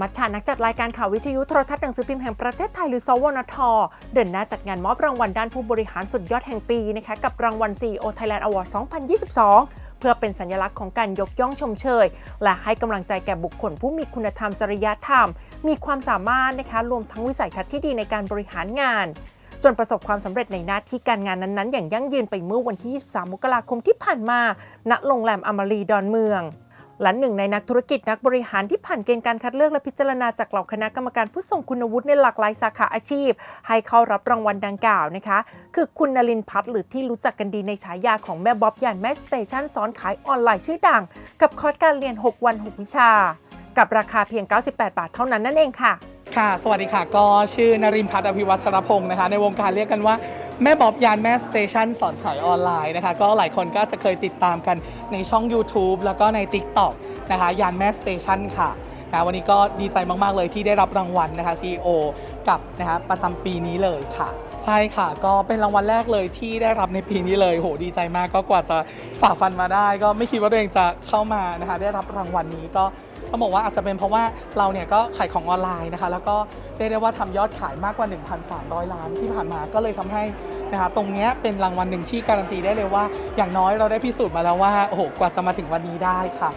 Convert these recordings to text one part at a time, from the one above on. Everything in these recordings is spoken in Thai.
มัชชานักจัดรายการข่าววิทยุโทรทัศน์หนังสือพิมพ์แห่งประเทศไทยหรือสวนท เดินหน้าจัดงานมอบรางวัลด้านผู้บริหารสุดยอดแห่งปีนะคะกับรางวัล CEO Thailand Award 2022 เพื่อเป็นสัญลักษณ์ของการยกย่องชมเชย และให้กำลังใจแก่บุคคลผู้มีคุณธรรมจริยธรรม มีความสามารถนะคะรวมทั้งวิสัยทัศน์ที่ดีในการบริหารงานจนประสบความสำเร็จในหน้าที่การงานนั้นๆ อย่างยั่งยืนไปเมื่อวันที่ 23 มกราคมที่ผ่านมา ณ โรงแรมอมรีดอนเมือง และหนึ่งในนักธุรกิจนักบริหารที่ผ่านเกณฑ์การคัดเลือกและพิจารณาจากเหล่าคณะกรรมการผู้ทรงคุณวุฒิในหลากหลายสาขาอาชีพ ให้เข้ารับรางวัลดังกล่าวนะคะ คือคุณนลินพัฒน์หรือที่รู้จักกันดีในฉายาของแม่บ๊อบยานแม่สเตชันสอนขายออนไลน์ชื่อดัง กับคอร์สการเรียน 6 วัน 6 วิชา กับราคาเพียง 98 บาทเท่านั้นนั่นเองค่ะค่ะ สวัสดีค่ะ ก็ชื่อนรินพัฒน์อภิวัชรพงศ์นะคะ ในวงการเรียกกันว่าแม่บ๊อบยานแม่สเตชันสอนขายออนไลน์นะคะ ก็หลายคนก็จะเคยติดตามกันในช่อง YouTube แล้วก็ใน TikTok นะคะยานแม่สเตชันค่ะนะวันนี้ก็ดีใจมากๆเลยที่ได้รับรางวัลนะคะ CEO กับนะคะประจำปีนี้เลยค่ะ ใช่ค่ะ ก็เป็นรางวัลแรกเลยที่ได้รับในปีนี้เลยโหดีใจมากก็กว่าจะฝ่าฟันมาได้ ก็ไม่คิดว่าตัวเองจะเข้ามานะคะ ได้รับรางวัลนี้ก็ต้องบอกว่าอาจจะเป็นเพราะว่าเราเนี่ยก็ขายของออนไลน์นะคะ แล้วก็ รียกได้ว่าทำยอดขายมากกว่า 1,300 ล้านที่ผ่านมาก็เลยทำให้นะคะตรงนี้เป็นรางวัลหนึ่งที่การันตีได้เลยว่า อย่างน้อยเราได้พิสูจน์มาแล้วว่าโอ้โหกว่าจะมาถึงวันนี้ได้ค่ะ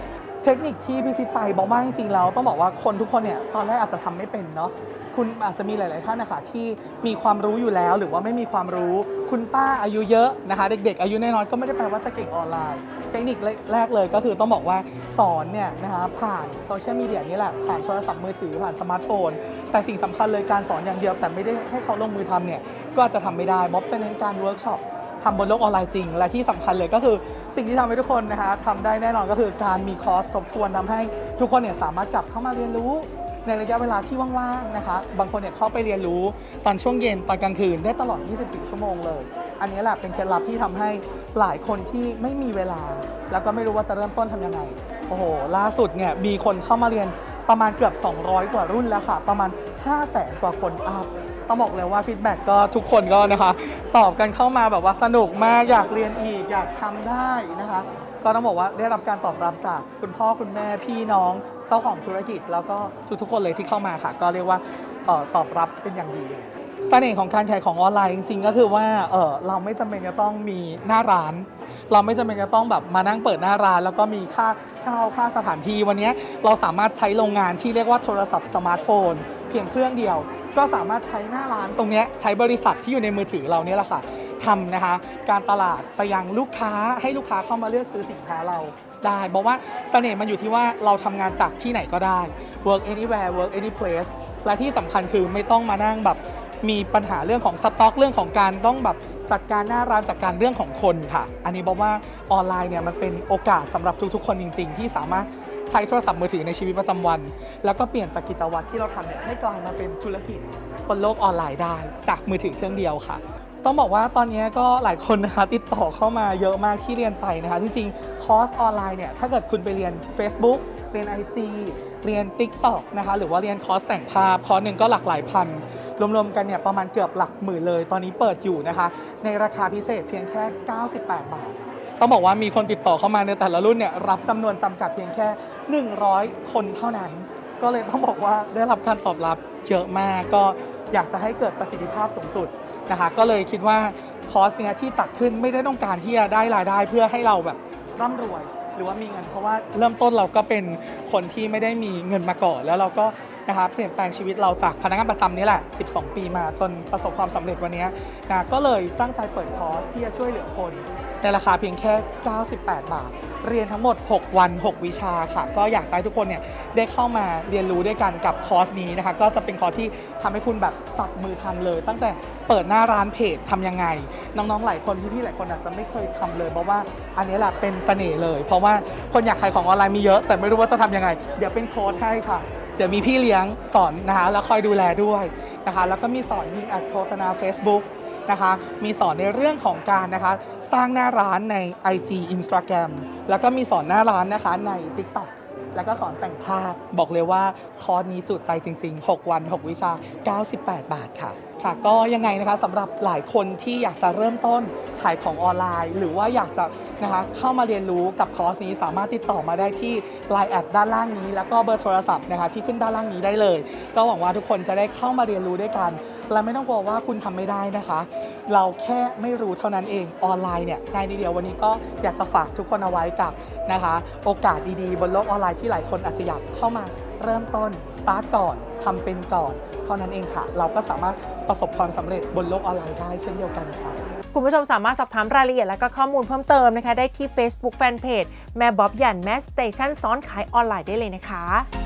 เทคนิคที่พิชิตใจบอกว่าจริงๆแล้วต้องบอกว่าคนทุกคนเนี่ยตอนแรกอาจจะทำไม่เป็นเนาะคุณอาจจะมีหลาย ๆ ท่านนะคะที่มีความรู้อยู่แล้ว หรือว่าไม่มีความรู้ คุณป้าอายุเยอะนะคะ เด็ก ๆ อายุน้อยๆก็ไม่ได้แปลว่าจะเก่งออนไลน์ เทคนิคแรกเลยก็คือต้องบอกว่าสอนเนี่ยนะคะผ่านโซเชียลมีเดียนี่แหละ ผ่านโทรศัพท์มือถือผ่านสมาร์ทโฟน แต่สิ่งสำคัญเลยการสอนอย่างเดียวแต่ไม่ได้ให้เขาลงมือทำเนี่ยก็อาจจะทำไม่ได้ม็อบจะเน้นการเวิร์กช็อป ทำบนโลกออนไลน์จริง และที่สำคัญเลยก็คือสิ่งที่ทำให้ทุกคนนะคะทำได้แน่นอนก็คือการมีคอร์สทบทวนทำให้ทุกคนเนี่ยสามารถกลับเข้ามาเรียนรู้ในระยะเวลาที่ว่างๆนะคะ บางคนเนี่ยเข้าไปเรียนรู้ตอนช่วงเย็นตอนกลางคืนได้ตลอด 24 ชั่วโมงเลย อันนี้แหละเป็นเคล็ดลับที่ทำให้หลายคนที่ไม่มีเวลา แล้วก็ไม่รู้ว่าจะเริ่มต้นทำยังไง โอ้โห ล่าสุดเนี่ยมีคนเข้ามาเรียนประมาณเกือบ 200 กว่ารุ่นแล้วค่ะ ประมาณ 5 0 0แสนกว่าคนอัพ ต้องบอกเลยว่าฟีดแบ็กก็ทุกคนก็นะคะ ตอบกันเข้ามาแบบว่าสนุกมากอยากเรียนอีกอยากทำได้นะคะ ก็ต้องบอกว่าได้รับการตอบรับจากคุณพ่อคุณแม่พี่น้องเจ้าของธุรกิจ แล้วก็ทุกๆคนเลยที่เข้ามาค่ะ ก็เรียกว่าออตอบรับเป็นอย่างดีเสน่ห์ของการขายของออนไลน์จริงๆ ก็คือว่าเออเราไม่จำเป็นจะต้องมีหน้าร้าน เราไม่จำเป็นจะต้องแบบมานั่งเปิดหน้าร้าน แล้วก็มีค่าเช่าค่าสถานที่วันนี้เราสามารถใช้โรงงานที่เรียกว่าโทรศัพท์สมาร์ทโฟน พียงเครื่องเดียว ก็สามารถใช้หน้าร้านตรงนี้ใช้บริษัทที่อยู่ในมือถือเราเนี่ยแหละค่ะทำนะคะ การตลาดไปยังลูกค้าให้ลูกค้าเข้ามาเลือกซื้อสินค้าเราได้บอกว่าเสน่ห์มันอยู่ที่ว่าเราทำงานจากที่ไหนก็ได้ work anywhere work any place และที่สำคัญคือไม่ต้องมานั่งแบบมีปัญหาเรื่องของสต็อกเรื่องของการต้องแบบจัดการหน้าร้านจัดการเรื่องของคนค่ะ อันนี้บอกว่าออนไลน์เนี่ยมันเป็นโอกาสสำหรับทุกๆ คนจริง ๆ ที่สามารถ ใช้โทรศัพท์มือถือในชีวิตประจำวัน แล้วก็เปลี่ยนจากกิจวัตรที่เราทำเนี่ยให้กลายมาเป็นธุรกิจบนโลกออนไลน์ได้ จากมือถือเครื่องเดียวค่ะ ต้องบอกว่าตอนนี้ก็หลายคนนะคะติดต่อเข้ามาเยอะมากที่เรียนไปนะคะจริงๆคอร์สออนไลน์เนี่ยถ้าเกิดคุณไปเรียน Facebook เรียน IG เรียน TikTok นะคะหรือว่าเรียนคอร์สแต่งภาพคอร์สหนึ่งก็หลักหลายพันรวมๆกันเนี่ยประมาณเกือบหลักหมื่นเลย ตอนนี้เปิดอยู่นะคะ ในราคาพิเศษเพียงแค่ 98 บาท ต้องบอกว่ามีคนติดต่อเข้ามาในแต่ละรุ่นเนี่ยรับจำนวนจำกัดเพียงแค่ 100 คนเท่านั้น ก็เลยต้องบอกว่าได้รับการตอบรับเยอะมากก็อยากจะให้เกิดประสิทธิภาพสูงสุดนะคะก็เลยคิดว่าคอร์สเนี้ยที่จัดขึ้นไม่ได้ต้องการที่จะได้รายได้เพื่อให้เราแบบร่ำรวย หรือว่ามีเงินเพราะว่าเริ่มต้นเราก็เป็นคนที่ไม่ได้มีเงินมาก่อน แล้วเราก็ นะคะเปลี่ยนแปลงชีวิตเราจากพนักงานประจำนี่แหละ 12 ปีมาจนประสบความสำเร็จวันนี้นะก็เลยตั้งใจเปิดคอร์สที่จะช่วยเหลือคน ในราคาเพียงแค่ 98 บาท เรียนทั้งหมด 6 วัน 6 วิชาค่ะ ก็อยากให้ทุกคนเนี่ยได้เข้ามาเรียนรู้ด้วยกันกับคอร์สนี้นะคะ ก็จะเป็นคอร์สที่ทำให้คุณแบบจับมือทำเลย ตั้งแต่เปิดหน้าร้านเพจทำยังไง น้องๆ หลายคนพี่ๆหลายคนอาจจะไม่เคยทำเลย เพราะว่าอันนี้แหละเป็นเสน่ห์เลย เพราะว่าคนอยากขายของออนไลน์มีเยอะ แต่ไม่รู้ว่าจะทำยังไง เดี๋ยวเป็นโค้ดให้ค่ะ เดี๋ยวมีพี่เลี้ยงสอนนะคะแล้วคอยดูแลด้วยนะคะ แล้วก็มีสอนยิงอัดโฆษณา Facebook นะคะ มีสอนในเรื่องของการนะคะ สร้างหน้าร้านใน IG Instagram แล้วก็มีสอนหน้าร้านนะคะใน TikTok แล้วก็สอนแต่งภาพ บอกเลยว่าคอร์สนี้จุดใจจริง ๆ 6 วัน 6 วิชา 98 บาทค่ะค่ะก็ยังไงนะคะสำหรับหลายคนที่อยากจะเริ่มต้นขายของออนไลน์ หรือว่าอยากจะนะคะเข้ามาเรียนรู้กับคอร์สนี้สามารถติดต่อมาได้ที่ Line แอดด้านล่างนี้ แล้วก็เบอร์โทรศัพท์นะคะที่ขึ้นด้านล่างนี้ได้เลย ก็หวังว่าทุกคนจะได้เข้ามาเรียนรู้ด้วยกัน และไม่ต้องกลัวว่าคุณทำไม่ได้นะคะ เราแค่ไม่รู้เท่านั้นเองออนไลน์เนี่ยง่ายนิดเดียววันนี้ก็อยากจะฝากทุกคนเอาไว้กับนะคะ โอกาสดีๆ บนโลกออนไลน์ที่หลายคนอาจจะอยากเข้ามาเริ่มต้นสตาร์ทก่อนทำเป็นก่อนเท่านั้นเองค่ะ เราก็สามารถประสบความสำเร็จบนโลกออนไลน์ได้เช่นเดียวกันค่ะคุณผู้ชมสามารถสอบถามรายละเอียดและก็ข้อมูลเพิ่มเติมนะคะ ได้ที่ Facebook Fanpage แม่บ๊อบหยันแม่สเตชันสอนขายออนไลน์ได้เลยนะคะ